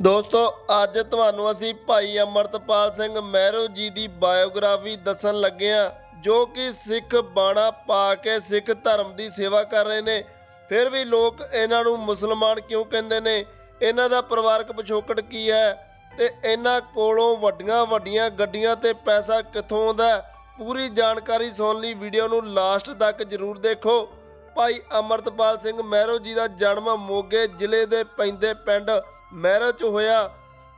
ਦੋਸਤੋ, ਅੱਜ ਤੁਹਾਨੂੰ ਅਸੀਂ ਭਾਈ ਅਮਰਤਪਾਲ ਸਿੰਘ ਮਹਿਰੋ ਜੀ ਦੀ ਬਾਇਓਗ੍ਰਾਫੀ ਦੱਸਣ ਲੱਗੇ ਹਾਂ, ਜੋ ਕਿ ਸਿੱਖ ਬਾਣਾ ਪਾ ਕੇ ਸਿੱਖ ਧਰਮ ਦੀ ਸੇਵਾ ਕਰ ਰਹੇ ਨੇ। ਫਿਰ ਵੀ ਲੋਕ ਇਹਨਾਂ ਨੂੰ ਮੁਸਲਮਾਨ ਕਿਉਂ ਕਹਿੰਦੇ ਨੇ? ਇਹਨਾਂ ਦਾ ਪਰਿਵਾਰਕ ਪਿਛੋਕੜ ਕੀ ਹੈ? ਤੇ ਇਹਨਾਂ ਕੋਲੋਂ ਵੱਡੀਆਂ ਵੱਡੀਆਂ ਗੱਡੀਆਂ ਤੇ ਪੈਸਾ ਕਿੱਥੋਂ ਆਉਂਦਾ ਪੂਰੀ ਜਾਣਕਾਰੀ ਸੁਣਨ ਲਈ ਵੀਡੀਓ ਨੂੰ ਲਾਸਟ ਤੱਕ ਜਰੂਰ ਦੇਖੋ। ਭਾਈ ਅਮਰਤਪਾਲ ਸਿੰਘ ਮਹਿਰੋ ਜੀ ਦਾ ਜਨਮ ਮੋਗੇ ਜ਼ਿਲ੍ਹੇ ਦੇ ਪੈਂਦੇ ਪਿੰਡ ਮਹਿਰੋ ਚ ਹੋਇਆ।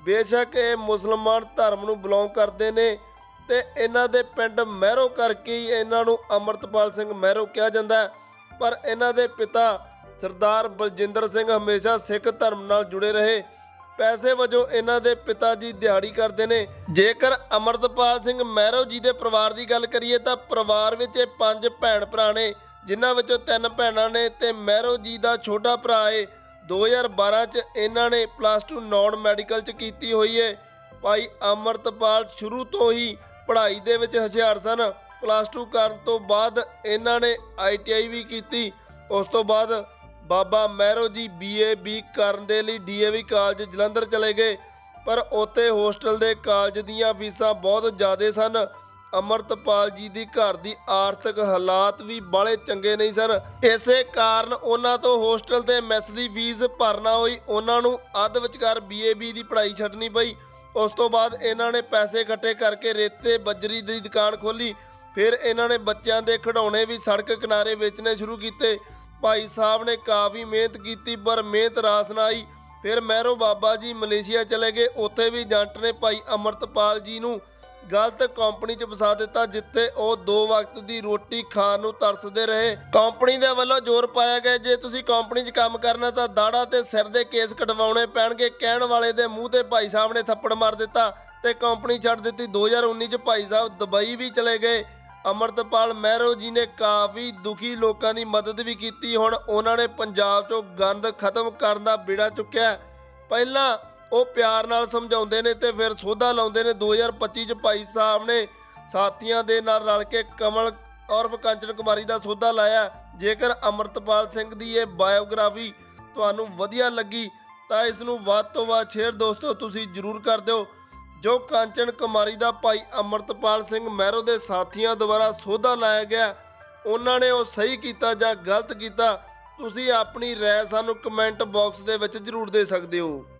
ਬੇਸ਼ੱਕ ਇਹ ਮੁਸਲਮਾਨ ਧਰਮ ਨੂੰ ਬਿਲੋਂਗ ਕਰਦੇ ਨੇ ਤੇ ਇਹਨਾਂ ਦੇ ਪਿੰਡ ਮਹਿਰੋ ਕਰਕੇ ਹੀ ਇਹਨਾਂ ਨੂੰ ਅਮਰਤਪਾਲ ਸਿੰਘ ਮਹਿਰੋ ਕਿਹਾ ਜਾਂਦਾ ਪਰ ਇਹਨਾਂ ਦੇ ਪਿਤਾ ਸਰਦਾਰ ਬਲਜਿੰਦਰ ਸਿੰਘ ਹਮੇਸ਼ਾ ਸਿੱਖ ਧਰਮ ਨਾਲ ਜੁੜੇ ਰਹੇ। ਪੈਸੇ ਵਜੋਂ ਇਹਨਾਂ ਦੇ ਪਿਤਾ ਜੀ ਦਿਹਾੜੀ ਕਰਦੇ ਨੇ। ਜੇਕਰ ਅਮਰਤਪਾਲ ਸਿੰਘ ਮਹਿਰੋ ਜੀ ਦੇ ਪਰਿਵਾਰ ਦੀ ਗੱਲ ਕਰੀਏ ਤਾਂ ਪਰਿਵਾਰ ਵਿੱਚ ਇਹ ਪੰਜ ਭੈਣ ਭਰਾ ਨੇ, ਜਿਨ੍ਹਾਂ ਵਿੱਚੋਂ ਤਿੰਨ ਭੈਣਾਂ ਨੇ ਤੇ ਮਹਿਰੋ ਜੀ ਦਾ ਛੋਟਾ ਭਰਾ ਏ। 2012 ਚ ਇਹਨਾਂ ਨੇ ਪਲੱਸ 2 ਨਾਨ ਮੈਡੀਕਲ ਚ ਕੀਤੀ ਹੋਈ ਏ। ਭਾਈ ਅਮਰਤਪਾਲ ਸ਼ੁਰੂ ਤੋਂ ਹੀ ਪੜ੍ਹਾਈ ਦੇ ਵਿੱਚ ਹੁਸ਼ਿਆਰ ਸਨ। ਪਲੱਸ 2 ਕਰਨ ਤੋਂ ਬਾਅਦ ਇਹਨਾਂ ਨੇ ਆਈਟੀਆਈ ਵੀ ਕੀਤੀ। ਉਸ ਤੋਂ ਬਾਅਦ ਬਾਬਾ ਮਹਿਰੋ ਜੀ ਬੀਏ ਬੀ ਕਰਨ ਦੇ ਲਈ ਡੀਏਵੀ ਕਾਲਜ ਜਲੰਧਰ ਚਲੇ ਗਏ। ਪਰ ਉੱਥੇ ਹੋਸਟਲ ਦੇ ਕਾਲਜ ਦੀਆਂ ਫੀਸਾਂ ਬਹੁਤ ਜ਼ਿਆਦਾ ਸਨ। ਅਮਰਤਪਾਲ ਜੀ ਦੀ ਘਰ ਦੀ ਆਰਥਿਕ ਹਾਲਾਤ ਵੀ ਬਾਲੇ ਚੰਗੇ ਨਹੀਂ ਸਨ। ਇਸੇ ਕਾਰਨ ਉਹਨਾਂ ਤੋਂ ਹੋਸਟਲ ਤੇ ਮੈਸ ਦੀ ਫੀਸ ਭਰਨਾ ਹੋਈ। ਉਹਨਾਂ ਨੂੰ ਅੱਧ ਵਿਚਕਾਰ ਬੀਏਬੀ ਦੀ ਪੜ੍ਹਾਈ ਛੱਡਣੀ ਪਈ। ਉਸ ਤੋਂ ਬਾਅਦ ਇਹਨਾਂ ਨੇ ਪੈਸੇ ਇਕੱਠੇ ਕਰਕੇ ਰੇਤੇ ਬੱਜਰੀ ਦੀ ਦੁਕਾਨ ਖੋਲੀ ਫਿਰ ਇਹਨਾਂ ਨੇ ਬੱਚਿਆਂ ਦੇ ਖਿਡੌਣੇ ਵੀ ਸੜਕ ਕਿਨਾਰੇ ਵੇਚਣੇ ਸ਼ੁਰੂ ਕੀਤੇ। ਭਾਈ ਸਾਹਿਬ ਨੇ ਕਾਫੀ ਮਿਹਨਤ ਕੀਤੀ, ਪਰ ਮਿਹਨਤ ਰਾਸ ਨਾ ਆਈ। ਫਿਰ ਮਹਿਰੋ ਬਾਬਾ ਜੀ ਮਲੇਸ਼ੀਆ ਚਲੇ ਗਏ। ਉੱਥੇ ਵੀ ਏਜੰਟ ਨੇ ਭਾਈ ਅਮਰਤਪਾਲ ਜੀ ਨੂੰ ਗਲਤ ਕੰਪਨੀ 'ਚ ਫਸਾ ਦਿੱਤਾ, ਜਿੱਥੇ ਉਹ ਦੋ ਵਕਤ ਦੀ ਰੋਟੀ ਖਾਣ ਨੂੰ ਤਰਸਦੇ ਰਹੇ। ਕੰਪਨੀ ਦੇ ਵੱਲੋਂ ਜ਼ੋਰ ਪਾਇਆ ਗਿਆ, ਜੇ ਤੁਸੀਂ ਕੰਪਨੀ 'ਚ ਕੰਮ ਕਰਨਾ ਤਾਂ ਦਾੜਾ ਤੇ ਸਿਰ ਦੇ ਕੇਸ ਕਟਵਾਉਣੇ ਪੈਣਗੇ, ਕਹਿਣ ਵਾਲੇ ਦੇ ਮੂੰਹ ਤੇ ਭਾਈ ਸਾਹਿਬ ਨੇ ਥੱਪੜ ਮਾਰ ਦਿੱਤਾ ਤੇ ਕੰਪਨੀ ਛੱਡ ਦਿੱਤੀ। 2019 'ਚ ਭਾਈ ਸਾਹਿਬ ਦੁਬਈ ਵੀ ਚਲੇ ਗਏ। ਅਮਰਤਪਾਲ ਮਹਿਰੋ ਜੀ ਨੇ ਕਾਫੀ ਦੁਖੀ ਲੋਕਾਂ ਦੀ ਮਦਦ ਵੀ ਕੀਤੀ। ਹੁਣ ਉਹਨਾਂ ਨੇ ਪੰਜਾਬ 'ਚੋਂ ਗੰਦ ਖਤਮ ਕਰਨ ਦਾ ਬਿੜਾ ਚੁੱਕਿਆ। ਪਹਿਲਾਂ ਉਹ ਪਿਆਰ ਨਾਲ ਸਮਝਾਉਂਦੇ ਨੇ ਤੇ ਫਿਰ ਸੋਧਾ ਲਾਉਂਦੇ ਨੇ। 2025 ਚ ਭਾਈ ਸਾਹਿਬ ਨੇ ਸਾਥੀਆਂ ਦੇ ਨਾਲ ਰਲ ਕੇ ਕਮਲ ਔਰਫ ਕੰਚਨ ਕੁਮਾਰੀ ਦਾ ਸੋਧਾ ਲਾਇਆ। ਜੇਕਰ ਅਮਰਤਪਾਲ ਸਿੰਘ ਦੀ ਇਹ ਬਾਇਓਗ੍ਰਾਫੀ ਤੁਹਾਨੂੰ ਵਧੀਆ ਲੱਗੀ, ਤਾਂ ਇਸ ਨੂੰ ਵੱਧ ਤੋਂ ਵੱਧ ਸ਼ੇਅਰ ਦੋਸਤੋ, ਤੁਸੀਂ ਜਰੂਰ ਕਰ ਦਿਓ। ਜੋ ਕਾਂਚਨ ਕੁਮਾਰੀ ਦਾ ਭਾਈ ਅਮਰਤਪਾਲ ਸਿੰਘ ਮਹਿਰੋ ਦੇ ਸਾਥੀਆਂ ਦੁਆਰਾ ਸੋਧਾ ਲਾਇਆ ਗਿਆ, ਉਹਨਾਂ ਨੇ ਉਹ ਸਹੀ ਕੀਤਾ ਜਾਂ ਗਲਤ ਕੀਤਾ, ਤੁਸੀਂ ਆਪਣੀ ਰਾਏ ਸਾਨੂੰ ਕਮੈਂਟ ਬਾਕਸ ਦੇ ਵਿੱਚ ਜਰੂਰ ਦੇ ਸਕਦੇ ਹੋ।